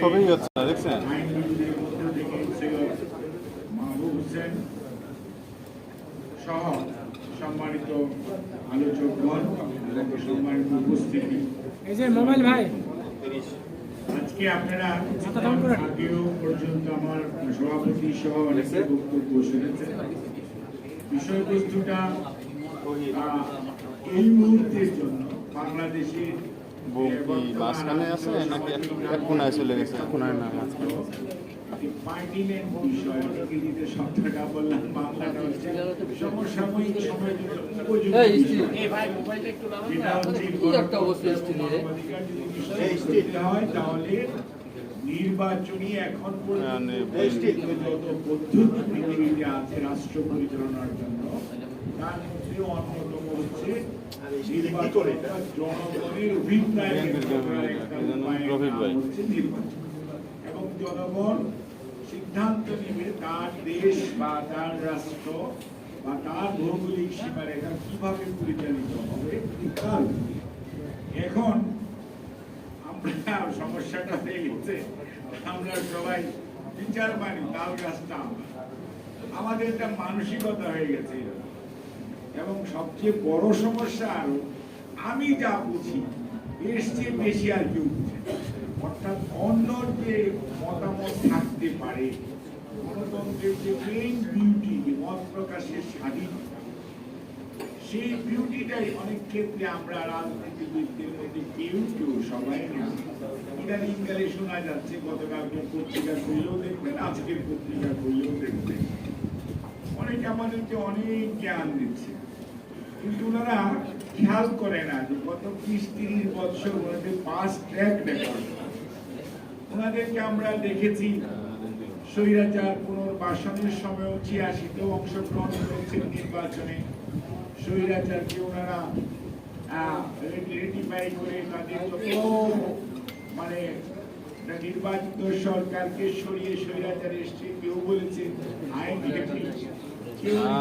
ছবিই হচ্ছে না দেখছেন আইনজীবীদের মধ্য থেকে সৈয়দ মাহবুব হোসেন সহ সম্মানিত আলোচকগণ সম্মানিত উপস্থিতি। এই যে মোবাইল ভাই। আজকে আপনারা মাথা ডাউন করেন। আগেও পর্যন্ত আমার সভাপতি সহ অনেকে বক্তব্য শুনেছেন। বিষয়বস্তুটা এই মুহূর্তের জন্য বাংলাদেশের বউ কি মাঝখানে আছে নাকি এক- কোনায় চলে গেছে? কোনায় না মাঝখানে নির্বাচনী এখন পর্যন্ত পদ্ধতি পৃথিবীতে আছে রাষ্ট্র পরিচালনার জন্য তার মধ্যে অন্যতম এবং জনগণ সিদ্ধান্ত নেবে তার দেশ বা তার রাষ্ট্র বা তার ভৌগোলিক সীমারেখা কীভাবে পরিচালিত হবে তার এখন আমরা সমস্যাটা হয়ে আমরা সবাই বিচার মানি তাল গাছটা আমাদের একটা মানসিকতা হয়ে গেছে। এবং সবচেয়ে বড় সমস্যা আরও, আমি যা বুঝি চেয়ে বেশি আর কেউ বুঝে অর্থাৎ অন্য যে মতামত থাকতে পারে, গণতন্ত্রের যে মেইন বিউটি মত প্রকাশের সেই বিউটিটাই অনেক ক্ষেত্রে আমরা রাজনীতিবিদদের মধ্যে কেউ কেউ সবাই না। ইদানিং কালে শোনা যাচ্ছে গতকালকে পত্রিকা খুললেও দেখবেন, আজকের পত্রিকা খুললেও দেখবেন। অনেকে আমাদেরকে অনেক জ্ঞান দিচ্ছে। কিন্তু ওনারা খেয়াল করে না যে বছর ওনাদের ট্র্যাক রেকর্ড ওনাদেরকে আমরা দেখেছি, স্বৈরাচার পুনর্বাসনের সময় ছিয়াশিতেও অংশগ্রহণ করেছেন নির্বাচনে। স্বৈরাচারকে ওনারা রেটিফাই করে তাদের যত মানে নির্বাচিত সরকারকে সরিয়ে স্বৈরাচার এসছে, কেউ বলেছে, আইন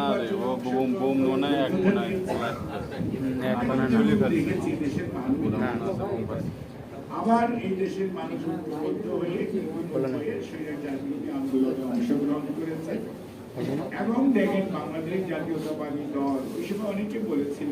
আরে ও বোম বোম মনে এক কোনায় এক আমি চলে গেছে দেখেছি দেশের মানুষ আবার এই দেশের মানুষ হয়ে আন্দোলনে অংশগ্রহণ করেছে। এবং দেখেন বাংলাদেশ জাতীয়তাবাদী দল ওই সময় অনেকে বলেছিল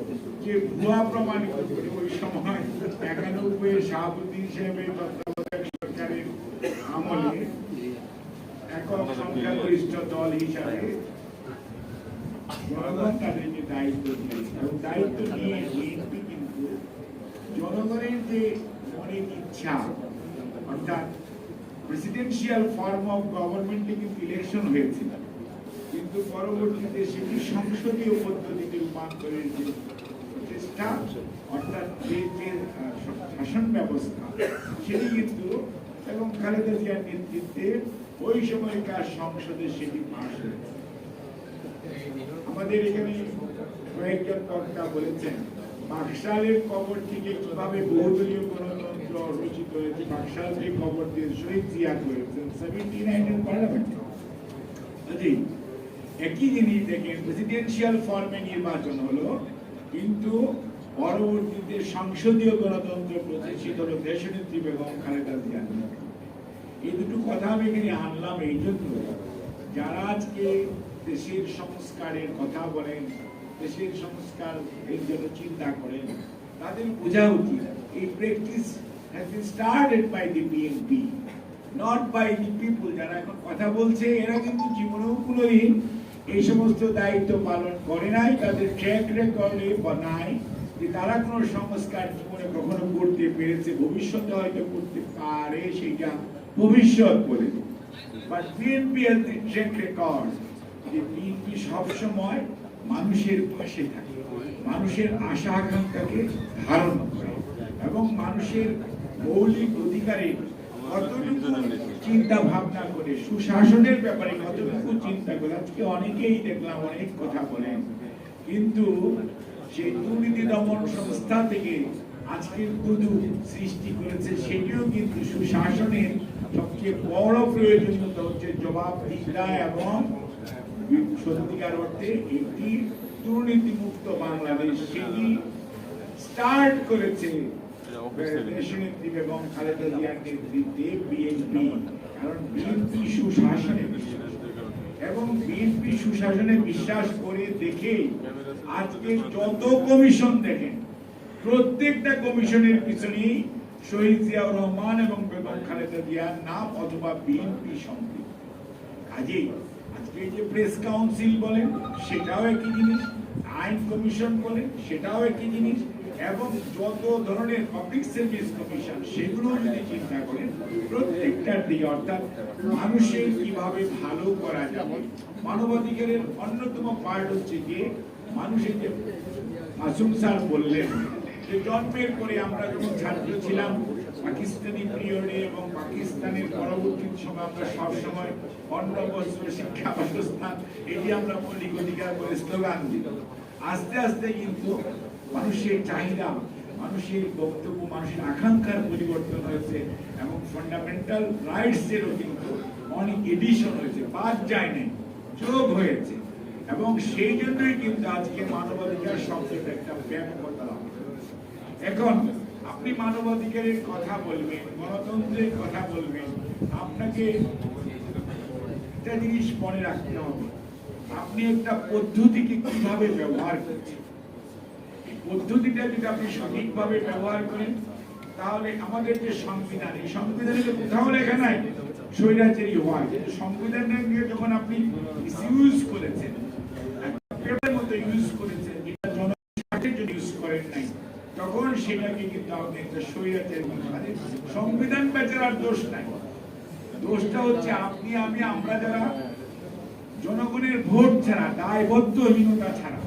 যে ভুয়া প্রমাণিত করে ওই সময় একানব্বই শাহাবুদ্দিন সাহেবের তত্ত্বাবধায়ক সরকারের আমলে একক সংখ্যাগরিষ্ঠ দল হিসাবে জনগণ তাদেরকে দায়িত্ব দিয়েছে। এবং দায়িত্ব নিয়ে বিএনপি কিন্তু জনগণের যে অনেক ইচ্ছা, অর্থাৎ প্রেসিডেন্সিয়াল ফর্ম অফ গভর্নমেন্টে কিন্তু ইলেকশন হয়েছিল। কিন্তু পরবর্তীতে সেটি সংসদীয় পদ্ধতিতে রূপান্তরের যে প্রচেষ্টা অর্থাৎ দেশের আহ, শাসন ব্যবস্থা সেটি কিন্তু এবং খালেদা জিয়ার নেতৃত্বে ওই সময়কার সংসদে সেটি পাশ হয়েছে। আমাদের এখানে কয়েকজন বক্তা বলেছেন বাকশালের কবর থেকে কীভাবে বহুদলীয় গণতন্ত্র রচিত হয়েছে বাকশাল যে কবর দিয়ে শহীদ জিয়া করেছেন সেভেন্টি নাইনের পার্লামেন্টে একই জিনিস দেখেন প্রেসিডেন্সিয়াল ফর্মে নির্বাচন হলো কিন্তু পরবর্তীতে সংসদীয় গণতন্ত্র প্রতিষ্ঠিত হলো দেশনেত্রী বেগম খালেদা জিয়া এই দুটো কথা আমি এখানে আনলাম এই জন্য। যারা আজকে দেশের সংস্কারের কথা বলেন, দেশের সংস্কার এর জন্য চিন্তা করেন, তাদের বোঝা উচিত এই practice has been started by the BNP not by the people যারা এখন কথা বলছে, এরা কিন্তু জীবনেও কোনোদিন এই সমস্ত দায়িত্ব পালন করে নাই, তাদের ট্র্যাক রেকর্ডে নাই, যে তারা কোনো সংস্কার জীবনে কখনো করতে পেরেছে, ভবিষ্যতে হয়তো করতে পারে সেটা ভবিষ্যৎ বলে। ট্র্যাক রেকর্ড যে বিএনপি সবসময় মানুষের পাশে থাকে, মানুষের আশা আকাঙ্ক্ষাকে ধারণ করে এবং মানুষের মৌলিক অধিকারের চিন্তা ভাবনা করে, সুশাসনের ব্যাপারে কতটুকু চিন্তা করে, আজকে অনেকেই দেখলাম অনেক কথা বলেন কিন্তু সেই দুর্নীতি দমন সংস্থা থেকে আজকের দুদু সৃষ্টি করেছে, সেটিও কিন্তু সুশাসনের সবচেয়ে বড় প্রয়োজনীয়তা হচ্ছে জবাবদিহিতা এবং সত্যিকার অর্থে একটি দুর্নীতিমুক্ত বাংলাদেশ। সেটি স্টার্ট করেছে সুশাসনে বিশ্বাস। করে দেখে আজকে যত কমিশন দেখেন, প্রত্যেকটা কমিশনের পিছনেই শহীদ জিয়াউর রহমান এবং বেগম খালেদা জিয়ার নাম অথবা বিএনপি সম্পৃক্ত। কাজেই আজকে যে প্রেস কাউন্সিল বলেন, সেটাও একই জিনিস, আইন কমিশন বলেন, সেটাও একই জিনিস এবং যত ধরনের পাবলিক সার্ভিস কমিশন সেগুলো যদি চিন্তা করেন, প্রত্যেকটার দিকে অর্থাৎ মানুষের কীভাবে ভালো করা যাবে, মানবাধিকারের অন্যতম পার্ট হচ্ছে যে মানুষের যে মাসুম স্যার বললেন, যে জন্মের পরে আমরা যখন ছাত্র ছিলাম, পাকিস্তানি পিরিয়ডে এবং পাকিস্তানের পরবর্তী সময় আমরা সব সময় অন্ন, বস্ত্র, শিক্ষা, ব্যবস্থা, এটি আমরা মৌলিক অধিকার বলে স্লোগান দিই। আস্তে আস্তে কিন্তু মানুষের চাহিদা, মানুষের বক্তব্য, মানুষের আকাঙ্ক্ষার পরিবর্তন হয়েছে এবং ফান্ডামেন্টাল রাইটস এরও কিন্তু অনেক এডিশন হয়েছে, বাদ যায় নাই, যোগ হয়েছে। এবং সেই জন্যই কিন্তু আজকে মানবাধিকার শব্দটা একটা ব্যাপকতা লাভ এখন, আপনি মানবাধিকারের কথা বলবেন, গণতন্ত্রের কথা বলবেন, আপনাকে একটা জিনিস মনে রাখতে হবে। আপনি একটা পদ্ধতিকে কীভাবে ব্যবহার করছেন? পদ্ধতিটা যদি আপনি সঠিকভাবে ব্যবহার করেন, তাহলে আমাদের যে সংবিধান, এই সংবিধানে তো কোথাও লেখা নাই, স্বৈরাচারী হওয়ার। কিন্তু সংবিধানটা নিয়ে যখন আপনি ইউজ করেছেন মতো ইউজ করেছেন, যেটা জনস্বার্থের জন্য ইউজ করেন নাই, তখন সেটাকে কিন্তু আপনি একটা স্বৈরাচারী মানে সংবিধান দোষ নাই। দোষটা হচ্ছে আপনি, আমি, আমরা যারা জনগণের ভোট ছাড়া, দায়বদ্ধহীনতা ছাড়া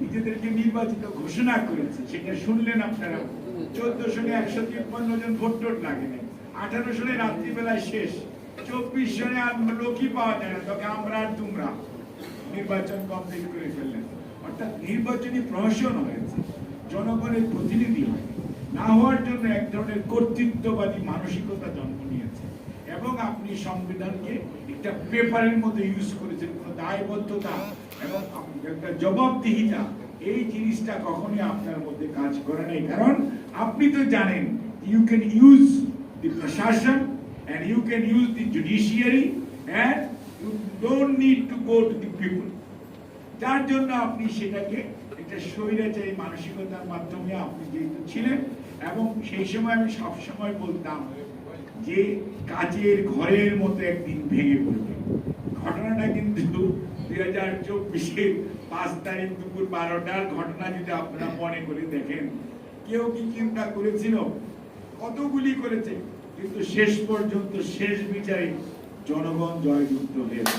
নিজেদেরকে নির্বাচিত ঘোষণা করেছে, সেটা শুনলেন আপনারা? চোদ্দ সনে একশো তিপ্পান্ন জন ভোট টোট লাগে নাই আঠারো সনে রাত্রিবেলায় শেষ। চব্বিশ সনে লোকই পাওয়া যায় না, তবে আমরা আর তোমরা নির্বাচন কমপ্লিট করে ফেললেন। অর্থাৎ নির্বাচনী প্রহসন হয়েছে, জনগণের প্রতিনিধি না হওয়ার জন্য এক ধরনের কর্তৃত্ববাদী মানসিকতা জন্ম নিয়েছে। এবং আপনি সংবিধানকে একটা পেপারের মধ্যে ইউজ করেছেন, কোনো দায়বদ্ধতা এবং একটা জবাবদিহিতা, এই জিনিসটা কখনোই আপনার মধ্যে কাজ করে নাই। কারণ আপনি তো জানেন ইউ ক্যান ইউজ দি প্রশাসন and you can use the judiciary and you don't need to go to the people. যার জন্য আপনি সেটাকে একটা স্বৈরাচারী মানসিকতার মাধ্যমে আপনি যেহেতু ছিলেন, এবং সেই সময় আমি সব সময় বলতাম যে কাজের ঘরের মতো একদিন ভেঙে পড়বে। ঘটনাটা কিন্তু দুই হাজার চব্বিশের পাঁচ তারিখ দুপুর বারোটার ঘটনা যদি আপনারা মনে করে দেখেন, কেউ কি চিন্তা করেছিল? কতগুলি করেছে? কিন্তু শেষ পর্যন্ত শেষ বিচারে জনগণ জয়যুক্ত হয়েছে।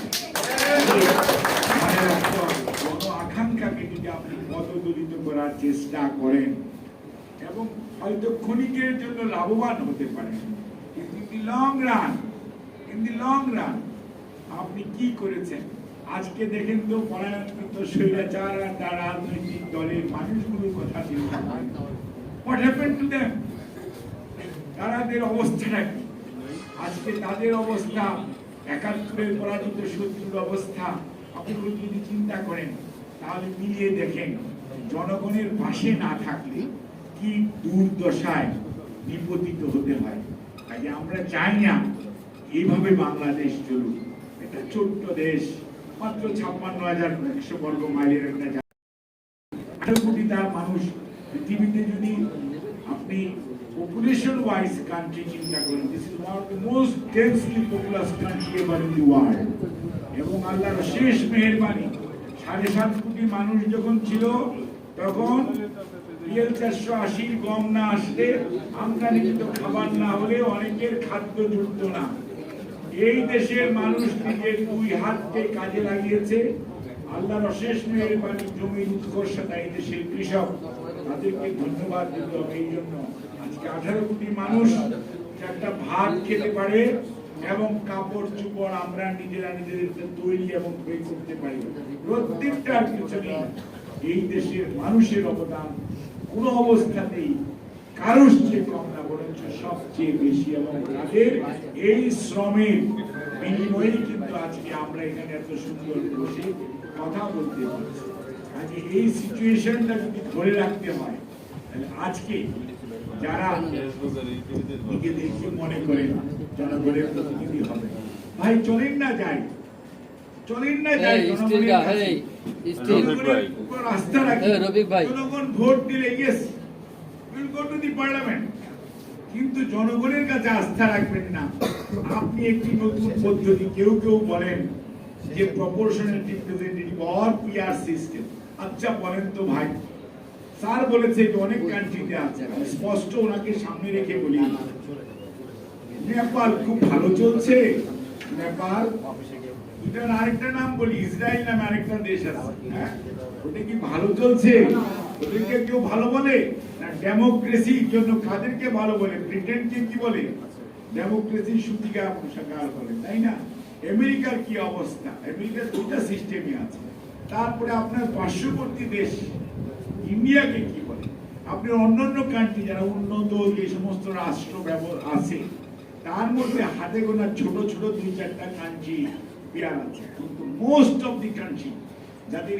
কোনো আকাঙ্ক্ষাকে যদি আপনি পদদলিত করার চেষ্টা করেন, এবং হয়তো ক্ষণিকের জন্য লাভবান হতে পারেন, কিন্তু long run, in the long run, আপনি কি করেছেন? আজকে দেখেন তো পরায়ণকৃত স্বৈরাচার আর তার রাজনৈতিক দলের মানুষগুলোর কথা চিন্তা করেন হোয়াট হ্যাপেন টু দেম তাদের অবস্থাটা কি আজকে তাদের অবস্থা, একাত্তরের পরাজিত শত্রুর অবস্থা, আপনি যদি চিন্তা করেন, তাহলে মিলিয়ে দেখেন, জনগণের পাশে না থাকলে কি দুর্দশায় নিপতিত হতে হয়। কাজে আমরা চাই না, এইভাবে বাংলাদেশ চলুক। একটা ছোট্ট দেশ মাত্র ছাপ্পান্ন হাজার একশো বর্গ মাইলের একটা। আঠারো কোটি তার মানুষ পৃথিবীতে যদি আপনি পপুলেশন ওয়াইজ কান্ট্রি চিন্তা করেন this is one of the most densely country ever in the world এবং আল্লাহর শেষ মেহেরবানি, সাড়ে সাত কোটি মানুষ যখন ছিল, তখন রিয়েল চারশো আশি গম না আসলে আমদানিকৃত খাবার না হলে অনেকের খাদ্য জুটত না এই দেশের মানুষ নিজের দুই হাতকে কাজে লাগিয়েছে। আল্লাহর অশেষ মেহেরবানি জমির উৎকর্ষতা এই দেশের কৃষক। তাদেরকে ধন্যবাদ দিতে হবে এই জন্য। আজকে আঠারো কোটি মানুষ একটা ভাত খেতে পারে এবং কাপড়, চোপড় আমরা নিজেরা নিজেদের তৈরি এবং তৈরি করতে পারি। প্রত্যেকটার পিছনে এই দেশের মানুষের অবদান কোনো অবস্থাতেই কারোর চেয়ে কম না বরঞ্চ সবচেয়ে বেশি এবং তাদের এই শ্রমের বিনিময়ে কিন্তু আজকে আমরা এখানে এত সুন্দর বসে কথা বলতে পারছি। আজকে এই সিচুয়েশনটা যদি ধরে রাখতে হয় তাহলে আজকে যারা নিজেদেরকে মনে করে জনগণের প্রতিনিধি হবে। ভাই চলেন না যাই। চলেন না যাই জনগণের রাখি। জনগণ ভোট দিলে yes will go to the parliament কিন্তু জনগণের কাছে আস্থা রাখবেন না। আপনি একটি নতুন পদ্ধতি কেউ কেউ বলেন যে proportional representative or PR system আচ্ছা বলেন তো ভাই। স্যার বলেছে যে অনেক কান্ট্রিতে আছে। স্পষ্ট ওনাকে সামনে রেখে বলি। নেপাল খুব ভালো চলছে। নেপাল, এটার আরেকটা নাম বলি, ইসরায়েল নামে আরেকটা দেশ আছে। হ্যাঁ? ওটা কি ভালো চলছে? ওদেরকে কেউ ভালো বলে? না ডেমোক্রেসির জন্য কাদেরকে ভালো বলে? ব্রিটেনকে কি বলে? ডেমোক্রেসির সুতিকা পোশাকার বলে, তাই না? আমেরিকার কি অবস্থা? আমেরিকার দুইটা সিস্টেমই আছে। তারপরে আপনার পার্শ্ববর্তী দেশ, ইন্ডিয়াকে কি বলে? আপনি অন্যান্য কান্ট্রি যারা উন্নত যে সমস্ত রাষ্ট্র ব্যবহার আছে, তার মধ্যে হাতে গোনা ছোট ছোট দুই, চারটা কান্ট্রি পেয়ার আছে। কিন্তু মোস্ট অফ দি কান্ট্রি যাদের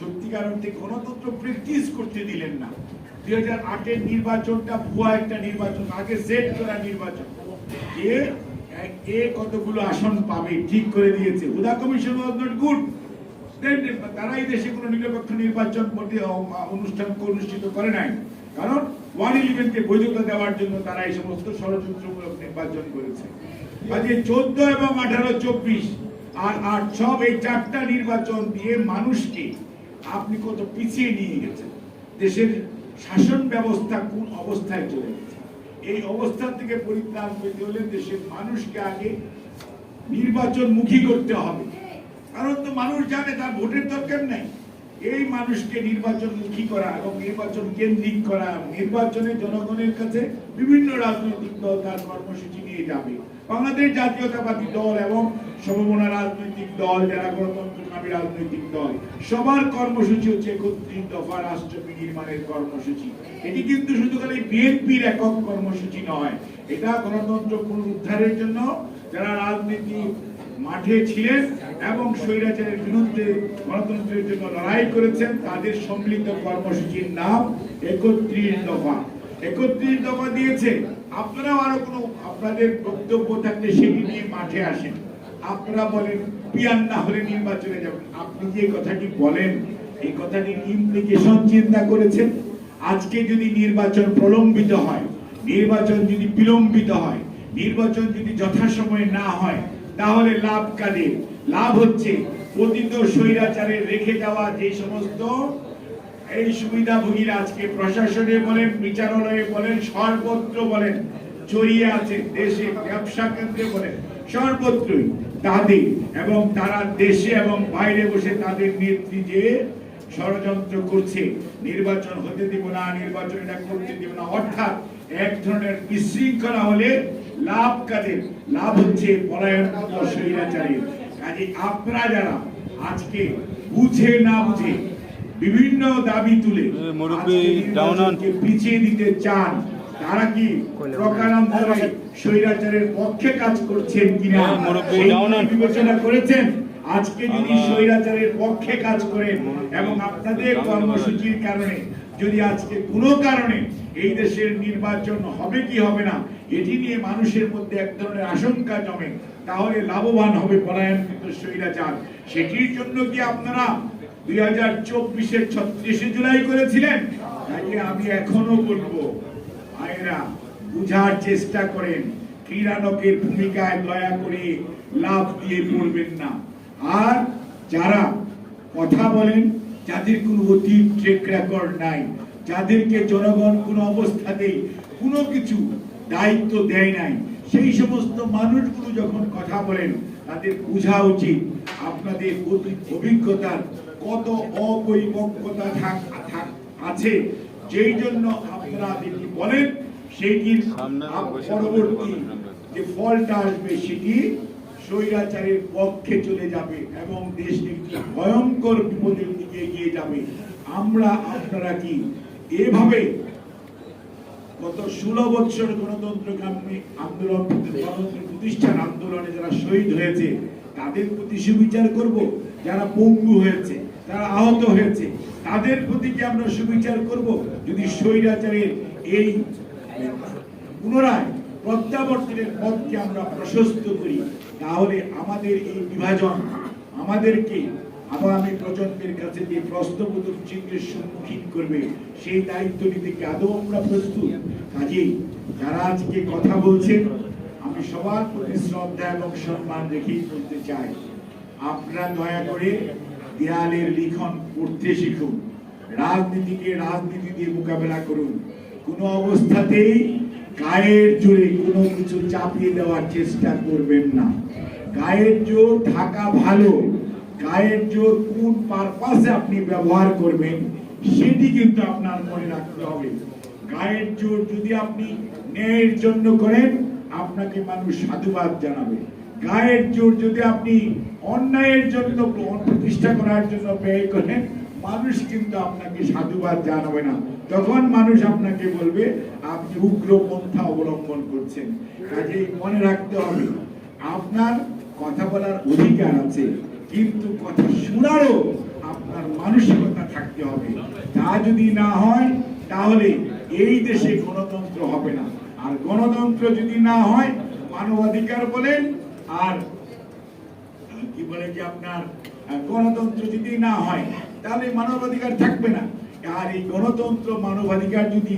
সত্যিকার অর্থে গণতন্ত্র প্র্যাকটিস করতে দিলেন না। দুই হাজার আটের নির্বাচনটা ভুয়া একটা নির্বাচন, আগে করা নির্বাচন। কে কতগুলো আসন পাবে, ঠিক করে দিয়েছে। Huda commission was not good দেশে কোনো নিরপেক্ষ নির্বাচন অনুষ্ঠান অনুষ্ঠিত করে নাই। কারণ ওয়ান ইলেভেনকে বৈধতা দেওয়ার জন্য তারা এই সমস্ত ষড়যন্ত্রমূলক নির্বাচন করেছে। আজকে চোদ্দ এবং আঠারো, চব্বিশ, আর আট সব এই চারটা নির্বাচন দিয়ে মানুষকে আপনি কত পিছিয়ে নিয়ে গেছেন? দেশের শাসন ব্যবস্থা কোন অবস্থায় চলে গেছে? এই অবস্থা থেকে পরিত্রাণ পেতে হলে দেশের মানুষকে আগে নির্বাচন মুখী করতে হবে। কারণ তো মানুষ জানে তার ভোটের দরকার নাই। এই মানুষকে নির্বাচন মুখী করা এবং নির্বাচন কেন্দ্রিক করা, নির্বাচনে জনগণের কাছে বিভিন্ন রাজনৈতিক দল তার কর্মসূচি নিয়ে যাবে। বাংলাদেশ জাতীয়তাবাদী দল এবং সমমনা রাজনৈতিক দল যারা গণতন্ত্রকামী রাজনৈতিক দল। সবার কর্মসূচি হচ্ছে একত্রিশ দফা রাষ্ট্র নির্মাণের কর্মসূচি। এটি কিন্তু শুধু খালি বিএনপির একক কর্মসূচি নয়। এটা গণতন্ত্র পুনরুদ্ধারের জন্য যারা রাজনীতি মাঠে ছিলেন এবং স্বৈরাচারের বিরুদ্ধে গণতন্ত্রের জন্য লড়াই করেছেন, তাদের সম্মিলিত কর্মসূচির নাম একত্রিশ দফা। একত্রিশ দফা দিয়েছে। আপনারাও আরও কোনো আপনাদের বক্তব্য থাকলে সেটি নিয়ে মাঠে আসেন। আপনারা বলেন পিয়ান না হলে নির্বাচনে যাবেন আপনি যে কথাটি বলেন, এই কথাটির ইমপ্লিকেশন চিন্তা করেছেন? আজকে যদি নির্বাচন প্রলম্বিত হয়, নির্বাচন যদি বিলম্বিত হয়, নির্বাচন যদি যথাসময়ে না হয়, তাহলে লাভ কাদের? লাভ হচ্ছে পতিত স্বৈরাচারে রেখে যাওয়া যে সমস্ত এই সুবিধাভোগীরা আজকে প্রশাসনে বলেন, বিচারালয়ে বলেন, সর্বত্র বলেন, জড়িয়ে আছে, দেশে, ব্যবসা কেন্দ্রে বলেন, সর্বত্রই। তাদের এবং তারা দেশে এবং বাইরে বসে তাদের নেত্রী যে ষড়যন্ত্র করছে নির্বাচন হতে দিব না নির্বাচন এটা করতে দিব না অর্থাৎ এক ধরনের বিশৃঙ্খলা হলে লাভ কাদের? লাভ হচ্ছে পলায়ন স্বৈরাচারীর। কাজে আপনারা যারা আজকে বুঝে না বুঝে বিভিন্ন দাবি তুলে পিছিয়ে দিতে চান তারা কি প্রকারান্তরে স্বৈরাচারের পক্ষে কাজ করছেন কিনা? এ, মুরব্বি, সেই down on. বিবেচনা করেছেন। আজকে যদি স্বৈরাচারের পক্ষে কাজ করেন এবং আপনাদের কর্মসূচির কারণে যদি আজকে কোনো কারণে এই দেশের নির্বাচন হবে কি হবে না এটি নিয়ে মানুষের মধ্যে এক ধরনের আশঙ্কা জমে তাহলে লাভবান হবে পলায়নকৃত স্বৈরাচার। সেটির জন্য কি আপনারা দুই হাজার চব্বিশের ছত্রিশে জুলাই করেছিলেন? তাই আমি এখনও বলব ভাইরা বুঝার চেষ্টা করেন। ক্রীড়ানকের ভূমিকায় দয়া করে লাভ দিয়ে পড়বেন না। আর যারা কথা বলেন, যাদের কোনো অতীত ট্রেক রেকর্ড নাই, যাদেরকে জনগণ কোনো অবস্থাতেই কোনো কিছু দায়িত্ব দেয় নাই, সেই সমস্ত মানুষগুলো যখন কথা বলেন, তাদের বোঝা উচিত আপনাদের অভিজ্ঞতার কত অপরিপক্কতা আছে। যেই জন্য আপনারা যেটি বলেন সেইটির পরবর্তী যে ফলটা আসবে সেটি স্বৈরাচারের পক্ষে চলে যাবে এবং দেশ একটি ভয়ঙ্কর বিপদের দিকে এগিয়ে যাবে। আমরা আপনারা কি এভাবে গত ষোলো গণতন্ত্রকামী আন্দোলন গণতন্ত্র প্রতিষ্ঠান আন্দোলনে যারা শহীদ হয়েছে তাদের প্রতি সুবিচার করব? যারা পঙ্গু হয়েছে যারা আহত হয়েছে। তাদের প্রতি কি আমরা সুবিচার করব? যদি স্বৈরাচারের এই পুনরায় প্রত্যাবর্তনের পথকে আমরা প্রশস্ত করি, তাহলে আমাদের এই বিভাজন আমাদেরকে আগামী প্রজন্মের কাছে যে প্রশ্নবোধক চিহ্নের সম্মুখীন করবে, সেই দায়িত্ব নিতে কি আদৌ আমরা প্রস্তুত? কাজেই যারা আজকে কথা বলছেন, আমি সবার প্রতি শ্রদ্ধা এবং সম্মান রেখেই বলতে চাই, আপনারা দয়া করে দেয়ালের লিখন পড়তে শিখুন। রাজনীতিকে রাজনীতি দিয়ে মোকাবেলা করুন। কোনো অবস্থাতেই গায়ের জোরে কোনো কিছু চাপিয়ে দেওয়ার চেষ্টা করবেন না। গায়ের জোর থাকা ভালো। গায়ের জোর কোন পারপাসে আপনি ব্যবহার করবেন, সেটি কিন্তু আপনার মনে রাখতে হবে। গায়ের জোর যদি আপনি ন্যায়ের জন্য করেন, আপনাকে মানুষ সাধুবাদ জানাবে। গায়ের জোর যদি আপনি অন্যায়ের জন্য প্রতিষ্ঠা করার জন্য ব্যয় করেন, মানুষ কিন্তু আপনাকে সাধুবাদ জানাবে না। তখন মানুষ আপনাকে বলবে, আপনি উগ্র পন্থা অবলম্বন করছেন। কাজেই মনে রাখতে হবে, আপনার কথা বলার অধিকার আছে, কিন্তু কথা শোনারও আপনার মানসিকতা থাকতে হবে। তা যদি না হয়, তাহলে এই দেশে গণতন্ত্র হবে না। আর গণতন্ত্র যদি না হয়, মানবাধিকার বলেন আর কি বলে যে আপনার গণতন্ত্র যদি না হয়, তাহলে মানবাধিকার থাকবে না। আর এই গণতন্ত্র মানবাধিকার যদি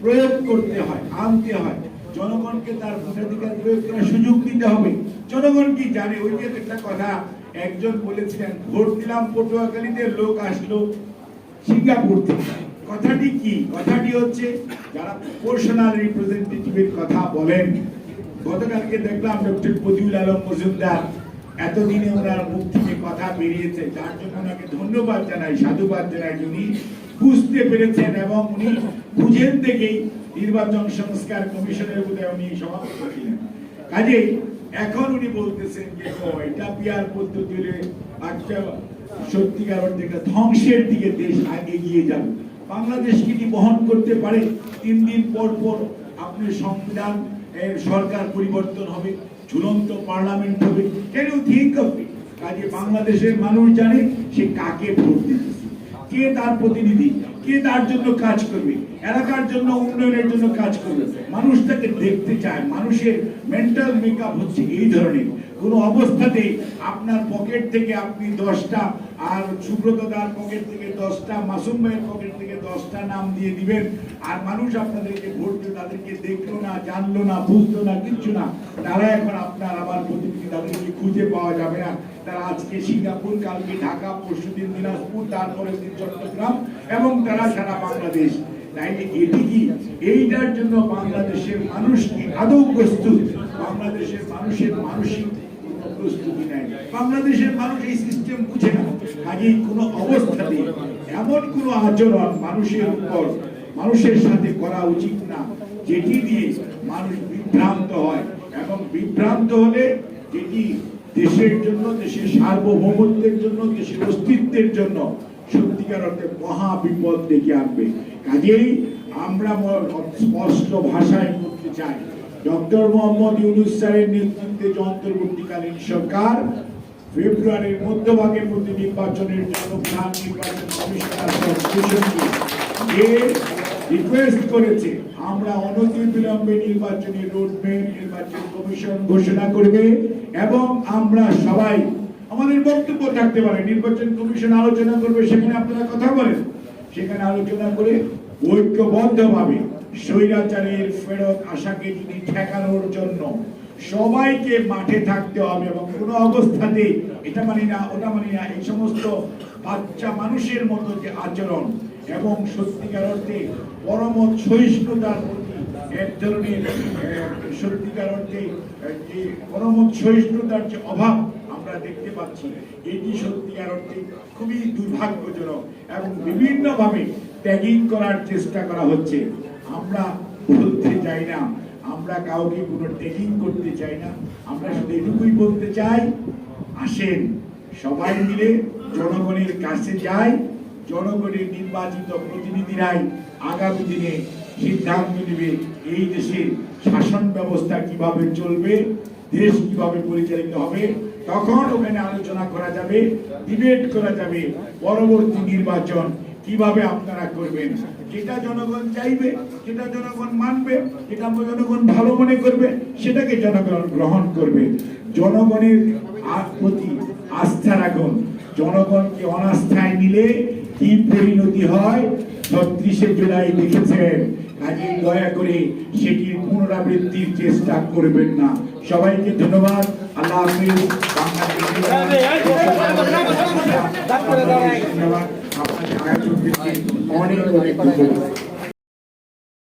প্রয়োগ করতে হয়, আনতে হয়, জনগণকে তার ভোটাধিকার প্রয়োগ করার সুযোগ দিতে হবে। জনগণ কি জানে? ওই যে একটা কথা, একজন বলেছিলেন, ভোট দিলাম, পটুয়াখালীতে লোক আসলো, সিঙ্গাপুর থেকে। কথাটি কি? কথাটি হচ্ছে, যারা প্রপোর্শনাল রিপ্রেজেন্টেটিভের কথা বলেন গতকালকে দেখলাম ডক্টর ফজিউল আলম মজুমদার এতদিনে ওনার মুখ থেকে কথা বেরিয়েছে, যার জন্য ওনাকে ধন্যবাদ জানাই, সাধুবাদ জানাই উনি বুঝতে পেরেছেন এবং উনি বুঝেন থেকেই নির্বাচন সংস্কার কমিশনের বোধহয় উনি সভাপতি ছিলেন কাজেই এখন উনি বলতেছেন যে এটা পিয়ার পদ্ধতি হলে একটা সত্যিকার অর্থে ধ্বংসের দিকে দেশ আগে গিয়ে যাবে। বাংলাদেশ কি বহন করতে পারে? তিন দিন পর পর আপনি সংবিধান সরকার পরিবর্তন হবে, ঝুলন্ত পার্লামেন্ট হবে, কেন ঠিক ইট কাজে বাংলাদেশের মানুষ জানে সে কাকে ভোট দিতেছে, কে তার প্রতিনিধি? কে তার জন্য কাজ করবে? এলাকার জন্য, উন্নয়নের জন্য কাজ করবে। মানুষ তাকে দেখতে চায়। মানুষের মেন্টাল মেকআপ হচ্ছে এই ধরনের। কোনো অবস্থাতেই আপনার পকেট থেকে আপনি দশটা, আর সুব্রত দার পকেট থেকে দশটা, মাসুম ভাইয়ের পকেট থেকে দশটা নাম দিয়ে দিবেন, আর মানুষ আপনাদেরকে ভোট দিয়ে তাদেরকে দেখল না, জানলো না, বুঝলো না, কিচ্ছু না। তারা এখন আপনার আবার প্রতিনিধি তাদেরকে খুঁজে পাওয়া যাবে না। তারা আজকে সিঙ্গাপুর, কালকে ঢাকা, পরশুদিন দিনাজপুর তারপরে দিন চট্টগ্রাম এবং তারা সারা বাংলাদেশ। তাইলে এটি কি? এইটার জন্য বাংলাদেশের মানুষ কি আদৌ প্রস্তুত? বাংলাদেশের মানুষের মানসিক প্রস্তুতি নেই। বাংলাদেশের মানুষ এই সিস্টেম বুঝে না। কোনো অবস্থাতে এমন কোনো আচরণ মানুষের উপর, মানুষের সাথে করা উচিত না, যেটি দিয়ে মানুষ বিভ্রান্ত হয়। এবং বিভ্রান্ত হলে যেটি দেশের জন্য, দেশের সার্বভৌমত্বের জন্য, দেশের অস্তিত্বের জন্য সত্যিকার অর্থে মহা বিপদ ডেকে আনবে। কাজেই আমরা স্পষ্ট ভাষায় বলতে চাই, ডক্টর মোহাম্মদ ইউনুস স্যারের নেতৃত্বে যে অন্তর্বর্তীকালীন সরকার, ফেব্রুয়ারির মধ্যভাগের মধ্যে নির্বাচনের জন্য নির্বাচন কমিশনার রিকোয়েস্ট করেছে, আমরা অনতি বিলম্বে নির্বাচনী রোডম্যাপ নির্বাচন কমিশন ঘোষণা করবে এবং আমরা সবাই আমাদের বক্তব্য থাকতে পারে, নির্বাচন কমিশন আলোচনা করবে, সেখানে আপনারা কথা বলেন। সেখানে আলোচনা করে ঐক্যবদ্ধভাবে স্বৈরাচারের ফেরত আশাকে যদি ঠেকানোর জন্য সবাইকে মাঠে থাকতে হবে এবং কোনো অবস্থাতে এটা মানি না, ওটা মানি না, এই সমস্ত বাচ্চা মানুষের মতো যে আচরণ এবং সত্যিকার অর্থে পরম সহিষ্ণুতার প্রতি এক ধরনের সত্যিকার অর্থে যে পরম সহিষ্ণুতার যে অভাব আমরা দেখতে পাচ্ছি, এটি সত্যিকার অর্থে খুবই দুর্ভাগ্যজনক এবং বিভিন্নভাবে ট্যাগিং করার চেষ্টা করা হচ্ছে। আমরা বলতে চাই না। আমরা কাউকে কোনো ট্রেকিং করতে চাই না। আমরা শুধু এটুকুই বলতে চাই, আসেন, সবাই মিলে জনগণের কাছে যাই। জনগণের নির্বাচিত প্রতিনিধিরাই আগামী দিনে সিদ্ধান্ত নেবে এই দেশের শাসন ব্যবস্থা কীভাবে চলবে, দেশ কীভাবে পরিচালিত হবে। তখন ওখানে আলোচনা করা যাবে ডিবেট করা যাবে। পরবর্তী নির্বাচন কীভাবে আপনারা করবেন? যেটা জনগণ চাইবে, যেটা জনগণ মানবে, যেটা জনগণ ভালো মনে করবে, সেটাকে জনগণ গ্রহণ করবে। জনগণের প্রতি আস্থা রাখুন। জনগণকে অনাস্থায় নিলে কি পরিণতি হয়। ছত্রিশে জুলাই দেখেছেন। কাজে দয়া করে সেটির পুনরাবৃত্তির চেষ্টা করবেন না। সবাইকে ধন্যবাদ। আল্লাহ হাফিজ। বাংলাদেশ আপনাদের আয়োজকদেরকে অনেক অনেক ধন্যবাদ